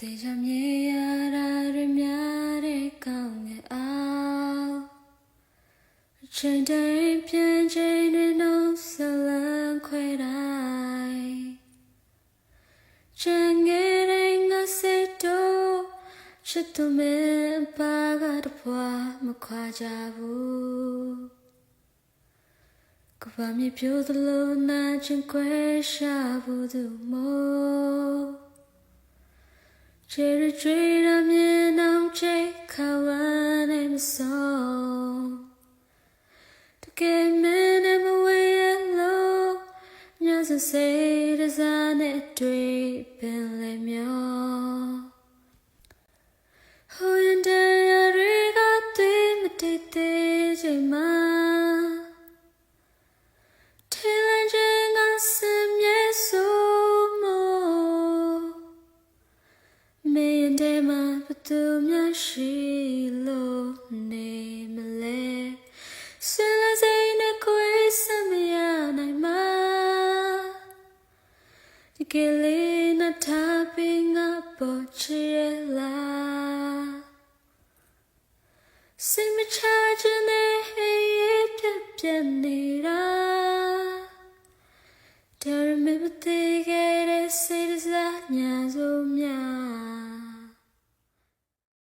တေချာမြေရတာရများတဲ့ကောင်းငယ်အောင်အချိန်တိုင်းပြန်ချိန်တွေနှုတ်ဆက်လန်းခွဲတိုင်းချင်ငယ်တဲ့ငါစိတ်တို့ချစ်သူမင်းပါကတပွားမခွာကြဘူးကဘာမြေပြိုသလိုနာချင်ခွဲရှာဘူးသူမို့ Cherry tree အမြင်အောင်ချိတ်ခါဝမ်းနဲ့မဆုံးတကယ်မင်းနဲ့မဝေးရလို့ညစစိတ်တစားနဲ့တွေ့ပင်လေမျော မင်းတဲမှာဘသူများရှိလို့နေမလဲဆလစိတ်နဲ့ကိုယ်စမရနိုင်မှာဒီကလေးနဲ့ထားပြီးငါပေါ်ချင်လားစိတ်မချခြင်းနဲ့ဟေးပြပြနေ